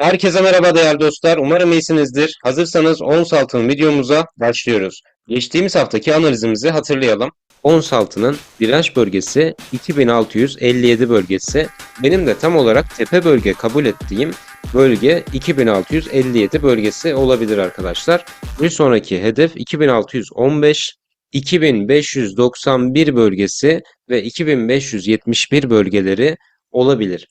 Herkese merhaba değerli dostlar. Umarım iyisinizdir. Hazırsanız ons altın videomuza başlıyoruz. Geçtiğimiz haftaki analizimizi hatırlayalım. Ons altının direnç bölgesi 2657 bölgesi. Benim de tam olarak tepe bölge kabul ettiğim bölge 2657 bölgesi olabilir arkadaşlar. Bir sonraki hedef 2615, 2591 bölgesi ve 2571 bölgeleri olabilir.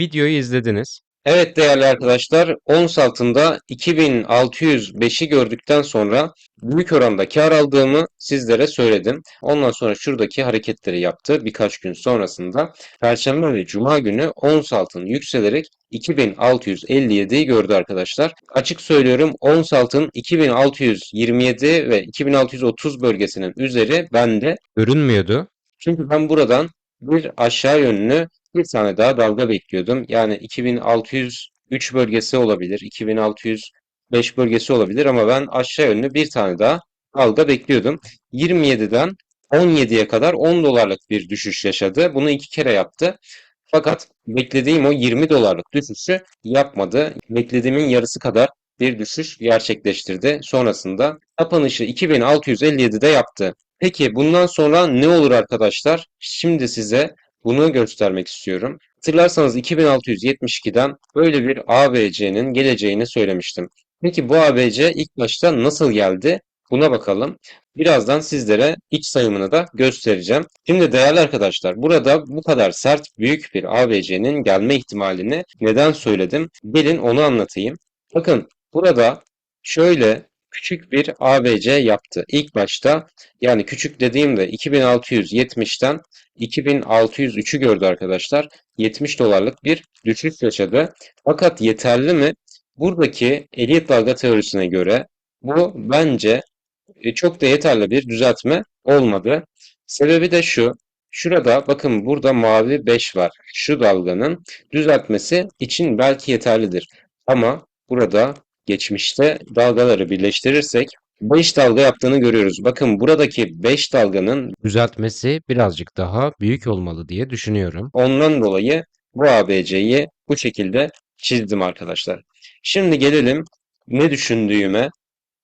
Videoyu izlediniz. Evet değerli arkadaşlar, ons altında 2605'i gördükten sonra büyük oranda kar aldığımı sizlere söyledim. Ondan sonra şuradaki hareketleri yaptı birkaç gün sonrasında. Perşembe ve Cuma günü ons altın yükselerek 2657'yi gördü arkadaşlar. Açık söylüyorum ons altın 2627 ve 2630 bölgesinin üzeri bende görünmüyordu. Çünkü ben buradan bir aşağı yönlü bir tane daha dalga bekliyordum. Yani 2603 bölgesi olabilir, 2605 bölgesi olabilir ama ben aşağı yönlü bir tane daha dalga bekliyordum. 27'den 17'ye kadar 10 dolarlık bir düşüş yaşadı. Bunu iki kere yaptı. Fakat beklediğim o 20 dolarlık düşüşü yapmadı. Beklediğimin yarısı kadar bir düşüş gerçekleştirdi. Sonrasında kapanışı 2657'de yaptı. Peki bundan sonra ne olur arkadaşlar? Şimdi size bunu göstermek istiyorum. Hatırlarsanız 2672'den böyle bir ABC'nin geleceğini söylemiştim. Peki bu ABC ilk başta nasıl geldi? Buna bakalım. Birazdan sizlere iç sayımını da göstereceğim. Şimdi değerli arkadaşlar burada bu kadar sert büyük bir ABC'nin gelme ihtimalini neden söyledim? Gelin onu anlatayım. Bakın burada şöyle küçük bir ABC yaptı. İlk başta yani küçük dediğimde 2670'ten 2603'ü gördü arkadaşlar. 70 dolarlık bir düşüş yaşadı. Fakat yeterli mi? Buradaki elit dalga teorisine göre bu bence e, çok da yeterli bir düzeltme olmadı. Sebebi de şu. Şurada bakın burada mavi 5 var. Şu dalganın düzeltmesi için belki yeterlidir. Ama burada geçmişte dalgaları birleştirirsek 5 dalga yaptığını görüyoruz. Bakın buradaki 5 dalganın düzeltmesi birazcık daha büyük olmalı diye düşünüyorum. Ondan dolayı bu ABC'yi bu şekilde çizdim arkadaşlar. Şimdi gelelim ne düşündüğüme.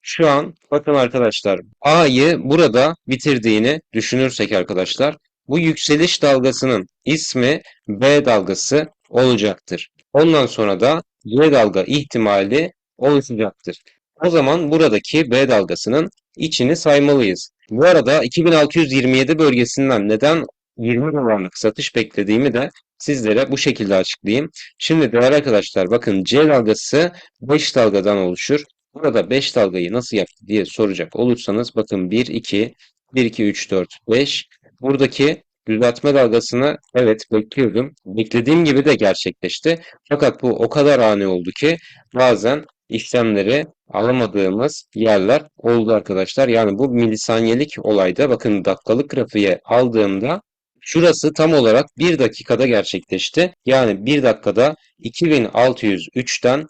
Şu an bakın arkadaşlar A'yı burada bitirdiğini düşünürsek arkadaşlar bu yükseliş dalgasının ismi B dalgası olacaktır. Ondan sonra da Y dalga ihtimali oluşacaktır. O zaman buradaki B dalgasının içini saymalıyız. Bu arada 2627 bölgesinden neden 20 dolarlık satış beklediğimi de sizlere bu şekilde açıklayayım. Şimdi değerli arkadaşlar bakın C dalgası 5 dalgadan oluşur. Burada 5 dalgayı nasıl yaptı diye soracak olursanız bakın 1, 2, 1, 2, 3, 4, 5. Buradaki düzeltme dalgasını evet bekliyordum. Beklediğim gibi de gerçekleşti. Fakat bu o kadar ani oldu ki bazen işlemleri alamadığımız yerler oldu arkadaşlar. Yani bu milisaniyelik olayda bakın dakikalık grafiğe aldığımda şurası tam olarak 1 dakikada gerçekleşti. Yani 1 dakikada 2603'ten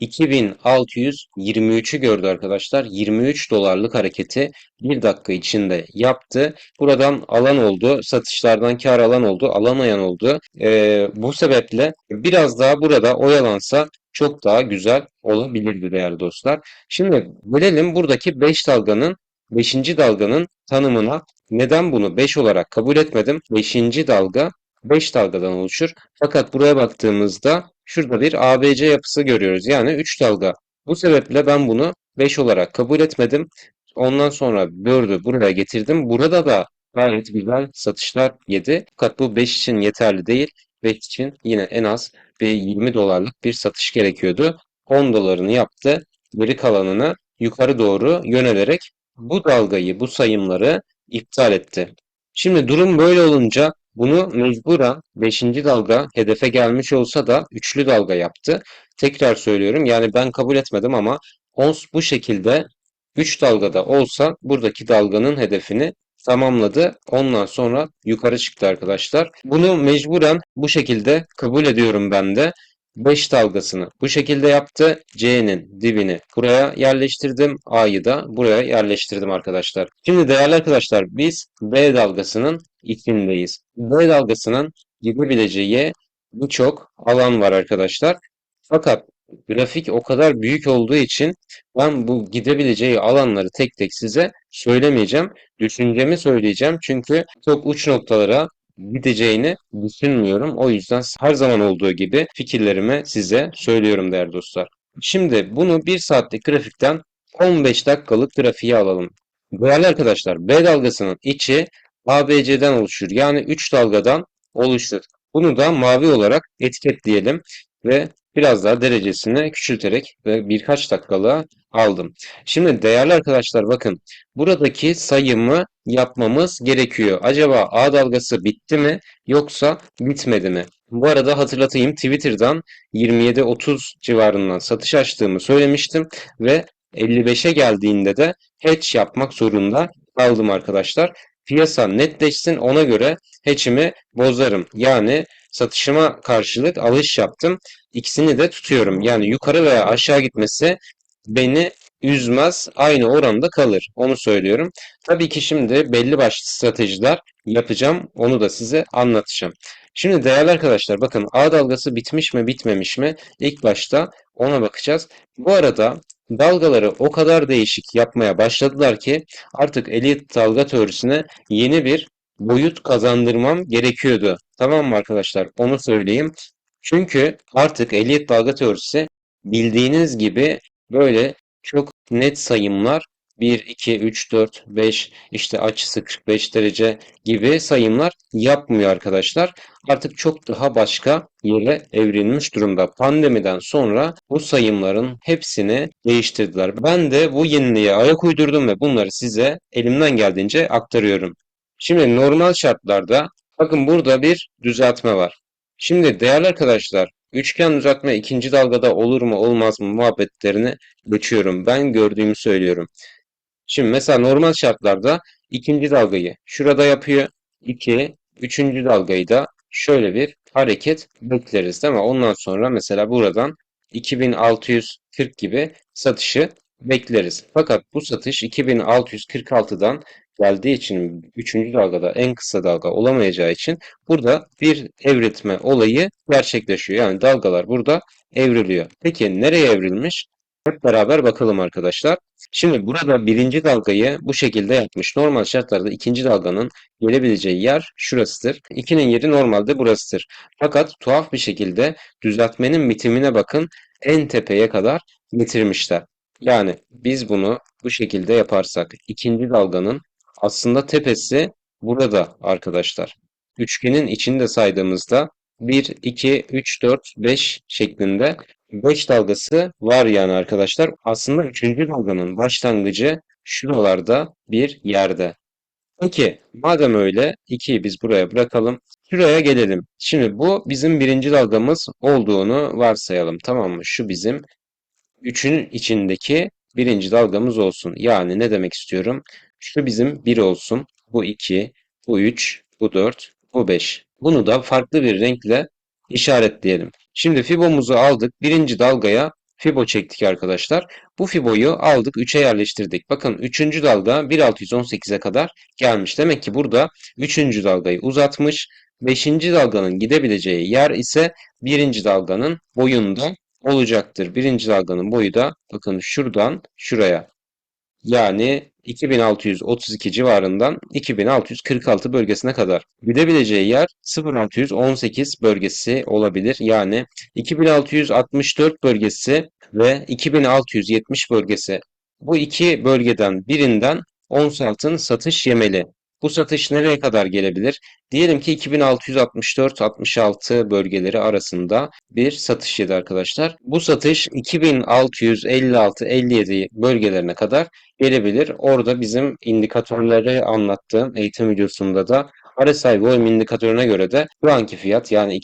2623'ü gördü arkadaşlar. 23 dolarlık hareketi 1 dakika içinde yaptı. Buradan alan oldu. Satışlardan kar alan oldu. Alamayan oldu. Ee, bu sebeple biraz daha burada oyalansa çok daha güzel olabilirdi değerli dostlar. Şimdi gelelim buradaki 5 dalganın 5. dalganın tanımına. Neden bunu 5 olarak kabul etmedim? 5. dalga 5 dalgadan oluşur. Fakat buraya baktığımızda şurada bir ABC yapısı görüyoruz. Yani 3 dalga. Bu sebeple ben bunu 5 olarak kabul etmedim. Ondan sonra 4'ü buraya getirdim. Burada da gayet güzel satışlar yedi. Fakat bu 5 için yeterli değil. 5 için yine en az bir 20 dolarlık bir satış gerekiyordu. 10 dolarını yaptı. Geri kalanını yukarı doğru yönelerek bu dalgayı, bu sayımları iptal etti. Şimdi durum böyle olunca bunu mecburen 5. dalga hedefe gelmiş olsa da üçlü dalga yaptı. Tekrar söylüyorum yani ben kabul etmedim ama ONS bu şekilde 3 dalgada olsa buradaki dalganın hedefini tamamladı. Ondan sonra yukarı çıktı arkadaşlar. Bunu mecburen bu şekilde kabul ediyorum ben de. 5 dalgasını bu şekilde yaptı. C'nin dibini buraya yerleştirdim. A'yı da buraya yerleştirdim arkadaşlar. Şimdi değerli arkadaşlar biz B dalgasının içindeyiz. B dalgasının gidebileceği birçok alan var arkadaşlar. Fakat grafik o kadar büyük olduğu için ben bu gidebileceği alanları tek tek size söylemeyeceğim. Düşüncemi söyleyeceğim. Çünkü çok uç noktalara gideceğini düşünmüyorum. O yüzden her zaman olduğu gibi fikirlerimi size söylüyorum değerli dostlar. Şimdi bunu 1 saatlik grafikten 15 dakikalık grafiğe alalım. Değerli arkadaşlar B dalgasının içi ABC'den oluşur. Yani 3 dalgadan oluşur. Bunu da mavi olarak etiketleyelim ve biraz daha derecesini küçülterek ve birkaç dakikalığa aldım. Şimdi değerli arkadaşlar bakın buradaki sayımı yapmamız gerekiyor. Acaba A dalgası bitti mi yoksa bitmedi mi? Bu arada hatırlatayım Twitter'dan 27-30 civarından satış açtığımı söylemiştim ve 55'e geldiğinde de hedge yapmak zorunda kaldım arkadaşlar. Piyasa netleşsin ona göre hedge'imi bozarım. Yani satışıma karşılık alış yaptım. İkisini de tutuyorum. Yani yukarı veya aşağı gitmesi beni üzmez. Aynı oranda kalır. Onu söylüyorum. Tabii ki şimdi belli başlı stratejiler yapacağım. Onu da size anlatacağım. Şimdi değerli arkadaşlar bakın A dalgası bitmiş mi bitmemiş mi? İlk başta ona bakacağız. Bu arada dalgaları o kadar değişik yapmaya başladılar ki artık Elliott dalga teorisine yeni bir boyut kazandırmam gerekiyordu. Tamam mı arkadaşlar? Onu söyleyeyim. Çünkü artık Elliott dalga teorisi bildiğiniz gibi böyle çok net sayımlar 1, 2, 3, 4, 5 işte açısı 45 derece gibi sayımlar yapmıyor arkadaşlar. Artık çok daha başka yere evrilmiş durumda. Pandemiden sonra bu sayımların hepsini değiştirdiler. Ben de bu yeniliğe ayak uydurdum ve bunları size elimden geldiğince aktarıyorum. Şimdi normal şartlarda bakın burada bir düzeltme var. Şimdi değerli arkadaşlar üçgen düzeltme ikinci dalgada olur mu olmaz mı muhabbetlerini geçiyorum. Ben gördüğümü söylüyorum. Şimdi mesela normal şartlarda ikinci dalgayı şurada yapıyor. 2, üçüncü dalgayı da şöyle bir hareket bekleriz değil mi? Ondan sonra mesela buradan 2640 gibi satışı bekleriz. Fakat bu satış 2646'dan geldiği için 3. dalgada en kısa dalga olamayacağı için burada bir evrilme olayı gerçekleşiyor. Yani dalgalar burada evriliyor. Peki nereye evrilmiş? Hep beraber bakalım arkadaşlar. Şimdi burada birinci dalgayı bu şekilde yapmış. Normal şartlarda ikinci dalganın gelebileceği yer şurasıdır. 2'nin yeri normalde burasıdır. Fakat tuhaf bir şekilde düzeltmenin bitimine bakın en tepeye kadar getirmişler. Yani biz bunu bu şekilde yaparsak ikinci dalganın aslında tepesi burada arkadaşlar. Üçgenin içinde saydığımızda 1, 2, 3, 4, 5 şeklinde 5 dalgası var yani arkadaşlar. Aslında 3. dalganın başlangıcı şuralarda bir yerde. Peki madem öyle 2'yi biz buraya bırakalım. Şuraya gelelim. Şimdi bu bizim birinci dalgamız olduğunu varsayalım. Tamam mı? Şu bizim 3'ün içindeki birinci dalgamız olsun. Yani ne demek istiyorum? Şu bizim 1 olsun. Bu 2, bu 3, bu 4, bu 5. Bunu da farklı bir renkle işaretleyelim. Şimdi fibomuzu aldık. Birinci dalgaya fibo çektik arkadaşlar. Bu fiboyu aldık 3'e yerleştirdik. Bakın 3. dalga 1618'e kadar gelmiş. Demek ki burada 3. dalgayı uzatmış. 5. dalganın gidebileceği yer ise 1. dalganın boyunda olacaktır. 1. dalganın boyu da bakın şuradan şuraya. Yani 2632 civarından 2646 bölgesine kadar. Gidebileceği yer 0618 bölgesi olabilir. Yani 2664 bölgesi ve 2670 bölgesi. Bu iki bölgeden birinden ons altın satış yemeli. Bu satış nereye kadar gelebilir? Diyelim ki 2664-66 bölgeleri arasında bir satış yedi arkadaşlar. Bu satış 2656-57 bölgelerine kadar gelebilir. Orada bizim indikatörleri anlattığım eğitim videosunda da RSI Volume indikatörüne göre de şu anki fiyat yani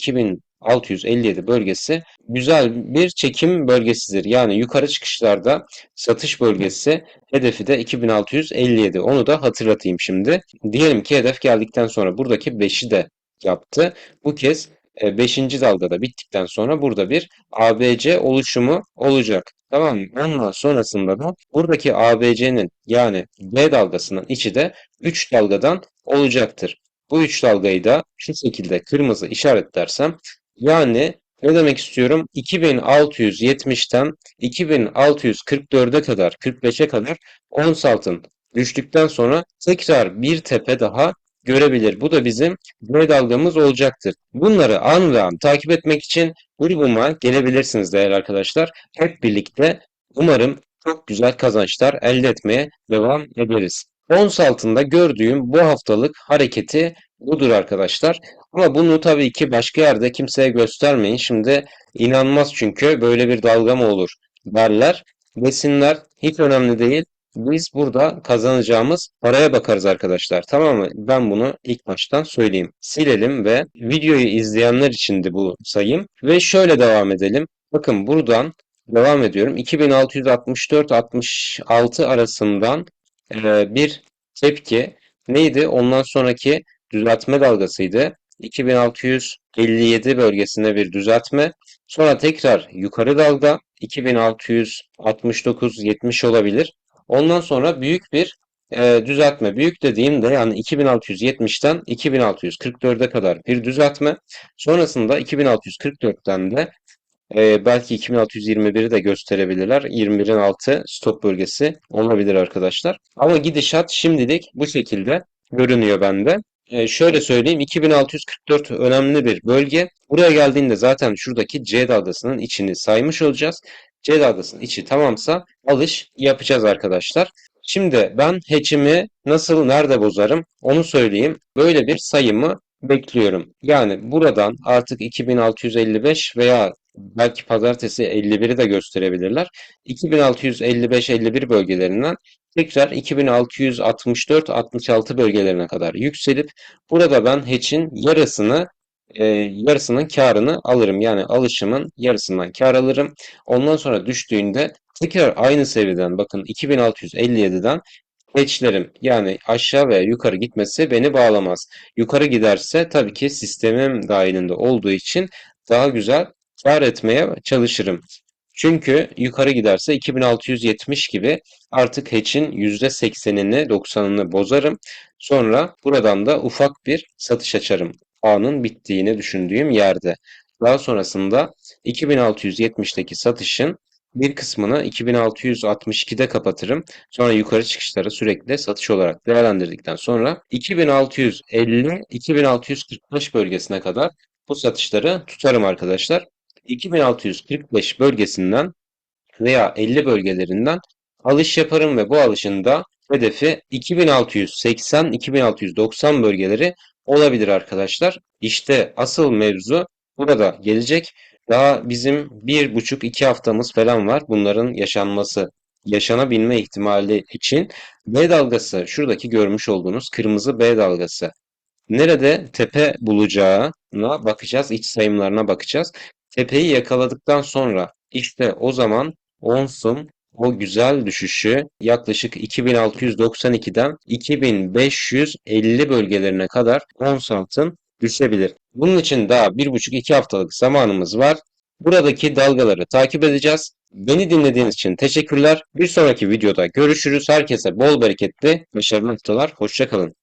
2657 bölgesi güzel bir çekim bölgesidir. Yani yukarı çıkışlarda satış bölgesi hedefi de 2657. Onu da hatırlatayım şimdi. Diyelim ki hedef geldikten sonra buradaki 5'i de yaptı. Bu kez 5. dalgada bittikten sonra burada bir ABC oluşumu olacak. Tamam mı? Ondan sonrasında da buradaki ABC'nin yani B dalgasının içi de 3 dalgadan olacaktır. Bu 3 dalgayı da şu şekilde kırmızı işaretlersem yani ne demek istiyorum? 2670'ten 2644'e kadar 45'e kadar ons altın düştükten sonra tekrar bir tepe daha görebilir. Bu da bizim B dalgamız olacaktır. Bunları an ve an takip etmek için grubuma gelebilirsiniz değerli arkadaşlar. Hep birlikte umarım çok güzel kazançlar elde etmeye devam ederiz. Ons altında gördüğüm bu haftalık hareketi budur arkadaşlar. Ama bunu tabii ki başka yerde kimseye göstermeyin. Şimdi inanmaz çünkü böyle bir dalga mı olur derler. Desinler hiç önemli değil. Biz burada kazanacağımız paraya bakarız arkadaşlar. Tamam mı? Ben bunu ilk baştan söyleyeyim. Silelim ve videoyu izleyenler için de bu sayım. Ve şöyle devam edelim. Bakın buradan devam ediyorum. 2664-66 arasından bir tepki neydi? Ondan sonraki düzeltme dalgasıydı. 2657 bölgesinde bir düzeltme. Sonra tekrar yukarı dalga 2669-70 olabilir. Ondan sonra büyük bir e, düzeltme. Büyük dediğimde yani 2670'ten 2644'e kadar bir düzeltme. Sonrasında 2644'ten de e, belki 2621'i de gösterebilirler. 21'in altı stop bölgesi olabilir arkadaşlar. Ama gidişat şimdilik bu şekilde görünüyor bende. E, şöyle söyleyeyim 2644 önemli bir bölge. Buraya geldiğinde zaten şuradaki C dalgasının içini saymış olacağız. C dalgasının içi tamamsa alış yapacağız arkadaşlar. Şimdi ben hatch'imi nasıl nerede bozarım onu söyleyeyim. Böyle bir sayımı bekliyorum. Yani buradan artık 2655 veya belki pazartesi 51'i de gösterebilirler. 2655-51 bölgelerinden tekrar 2664-66 bölgelerine kadar yükselip burada ben hatch'in yarısını e, yarısının karını alırım. Yani alışımın yarısından kar alırım. Ondan sonra düştüğünde tekrar aynı seviyeden bakın 2657'den hatchlerim yani aşağı veya yukarı gitmesi beni bağlamaz. Yukarı giderse tabii ki sistemim dahilinde olduğu için daha güzel kar etmeye çalışırım. Çünkü yukarı giderse 2670 gibi artık hatch'in %80'ini 90'ını bozarım. Sonra buradan da ufak bir satış açarım. A'nın bittiğini düşündüğüm yerde. Daha sonrasında 2670'teki satışın bir kısmını 2662'de kapatırım. Sonra yukarı çıkışları sürekli satış olarak değerlendirdikten sonra 2650-2645 bölgesine kadar bu satışları tutarım arkadaşlar. 2645 bölgesinden veya 50 bölgelerinden alış yaparım ve bu alışın da hedefi 2680-2690 bölgeleri olabilir arkadaşlar. İşte asıl mevzu burada gelecek. Daha bizim bir buçuk iki haftamız falan var. Bunların yaşanması, yaşanabilme ihtimali için B dalgası, şuradaki görmüş olduğunuz kırmızı B dalgası. Nerede tepe bulacağına bakacağız, iç sayımlarına bakacağız. Tepeyi yakaladıktan sonra işte o zaman ONS'un o güzel düşüşü yaklaşık 2692'den 2550 bölgelerine kadar ons altın düşebilir. Bunun için daha 1,5-2 haftalık zamanımız var. Buradaki dalgaları takip edeceğiz. Beni dinlediğiniz için teşekkürler. Bir sonraki videoda görüşürüz. Herkese bol bereketli, başarılı haftalar. Hoşçakalın.